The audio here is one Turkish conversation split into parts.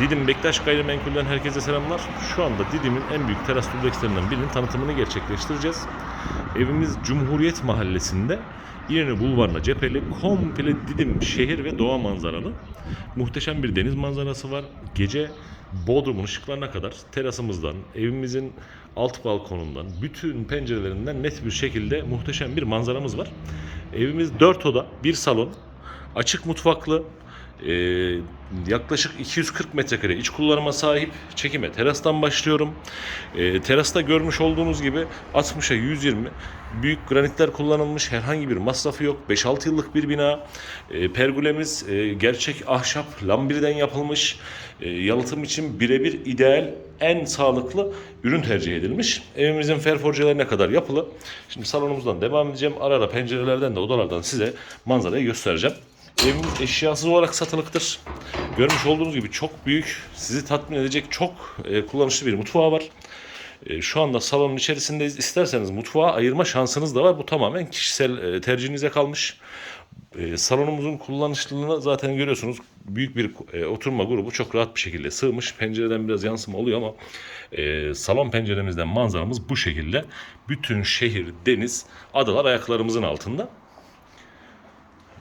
Didim Bektaş Gayrimenkul'den herkese selamlar. Şu anda Didim'in en büyük teras dublekslerinden birinin tanıtımını gerçekleştireceğiz. Evimiz Cumhuriyet Mahallesi'nde İnönü Bulvarı'na cepheli komple Didim şehir ve doğa manzaralı. Muhteşem bir deniz manzarası var. Gece Bodrum'un ışıklarına kadar terasımızdan, evimizin alt balkonundan, bütün pencerelerinden net bir şekilde muhteşem bir manzaramız var. Evimiz 4 oda, 1 salon, açık mutfaklı, ee, yaklaşık 240 metrekare iç kullanıma sahip çekime terastan başlıyorum. Ee, terasta görmüş olduğunuz gibi 60'a 120 büyük granitler kullanılmış. Herhangi bir masrafı yok. 5-6 yıllık bir bina. Ee, pergolemiz e, gerçek ahşap lambirden yapılmış. Ee, yalıtım için birebir ideal en sağlıklı ürün tercih edilmiş. Evimizin ferforjelerine kadar yapılı. Şimdi salonumuzdan devam edeceğim. Ara ara pencerelerden de odalardan size manzarayı göstereceğim. Evimiz eşyasız olarak satılıktır. Görmüş olduğunuz gibi çok büyük, sizi tatmin edecek çok e, kullanışlı bir mutfağı var. E, şu anda salonun içerisindeyiz. İsterseniz mutfağa ayırma şansınız da var. Bu tamamen kişisel e, tercihinize kalmış. E, salonumuzun kullanışlılığını zaten görüyorsunuz. Büyük bir e, oturma grubu çok rahat bir şekilde sığmış. Pencereden biraz yansıma oluyor ama e, salon penceremizden manzaramız bu şekilde. Bütün şehir, deniz, adalar ayaklarımızın altında.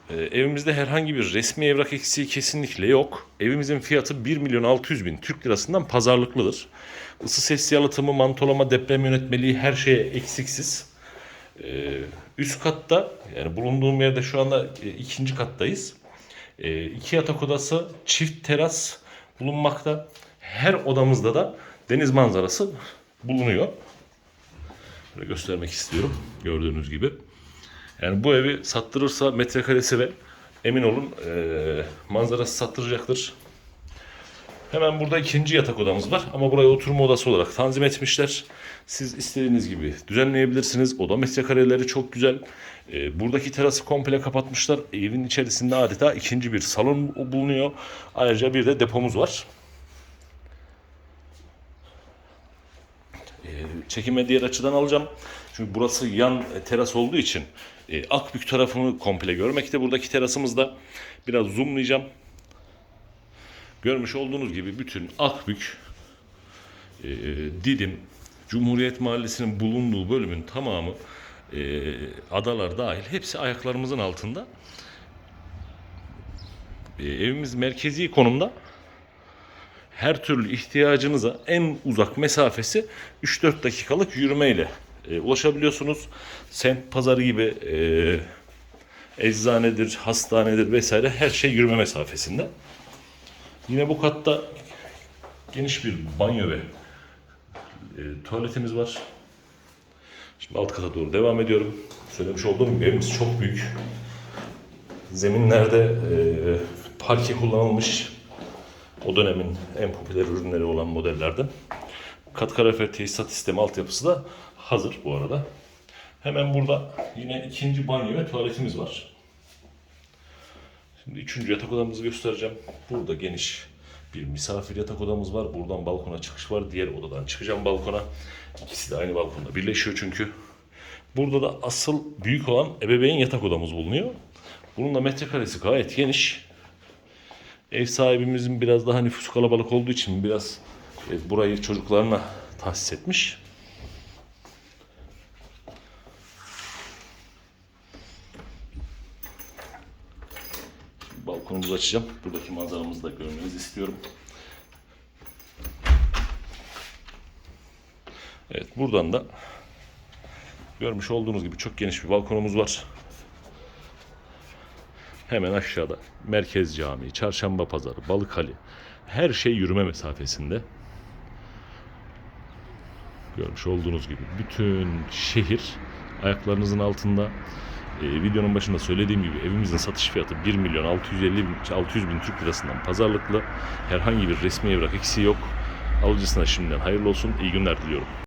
Ee, Evimizde herhangi bir resmi evrak eksiği kesinlikle yok. Evimizin fiyatı 1 milyon 600 bin Türk lirasından pazarlıklıdır. Isı ses yalıtımı, mantolama, deprem yönetmeliği her şeye eksiksiz. Ee, üst katta yani bulunduğum yerde şu anda e, ikinci kattayız. Ee, iki yatak odası, çift teras bulunmakta. Her odamızda da deniz manzarası bulunuyor. Böyle göstermek istiyorum gördüğünüz gibi. Yani bu evi sattırırsa metrekaresi ve emin olun eee, manzarası sattıracaktır. Hemen burada ikinci yatak odamız var ama burayı oturma odası olarak tanzim etmişler. Siz istediğiniz gibi düzenleyebilirsiniz. Oda metrekareleri çok güzel. Eee, buradaki terası komple kapatmışlar. Evin içerisinde adeta ikinci bir salon bulunuyor. Ayrıca bir de depomuz var. Ee, çekime diğer açıdan alacağım. Çünkü burası yan e, teras olduğu için e, Akbük tarafını komple görmekte. Buradaki terasımızda biraz zoomlayacağım. Görmüş olduğunuz gibi bütün Akbük, e, Didim, Cumhuriyet Mahallesi'nin bulunduğu bölümün tamamı e, adalar dahil hepsi ayaklarımızın altında. E, evimiz merkezi konumda her türlü ihtiyacınıza en uzak mesafesi 3-4 dakikalık yürümeyle e, ulaşabiliyorsunuz. Semt pazarı gibi e, eczanedir, hastanedir vesaire her şey yürüme mesafesinde. Yine bu katta geniş bir banyo ve e, tuvaletimiz var. Şimdi alt kata doğru devam ediyorum. Söylemiş olduğum gibi evimiz çok büyük. Zeminlerde e, parke kullanılmış. O dönemin en popüler ürünleri olan modellerden. Kat kalorifer tesisat sistemi altyapısı da hazır bu arada. Hemen burada yine ikinci banyo ve tuvaletimiz var. Şimdi üçüncü yatak odamızı göstereceğim. Burada geniş bir misafir yatak odamız var. Buradan balkona çıkış var. Diğer odadan çıkacağım balkona. İkisi de aynı balkonda birleşiyor çünkü. Burada da asıl büyük olan ebeveyn yatak odamız bulunuyor. Bunun da metrekaresi gayet geniş. Ev sahibimizin biraz daha nüfus kalabalık olduğu için biraz e, burayı çocuklarına tahsis etmiş. Şimdi balkonumuzu açacağım. Buradaki manzaramızı da görmenizi istiyorum. Evet buradan da görmüş olduğunuz gibi çok geniş bir balkonumuz var. Hemen aşağıda Merkez Camii, Çarşamba Pazarı, Balıkhali her şey yürüme mesafesinde. Görmüş olduğunuz gibi bütün şehir ayaklarınızın altında. Ee, videonun başında söylediğim gibi evimizin satış fiyatı 1 milyon 650 bin, 600 bin Türk lirasından pazarlıklı. Herhangi bir resmi evrak eksiği yok. Alıcısına şimdiden hayırlı olsun. İyi günler diliyorum.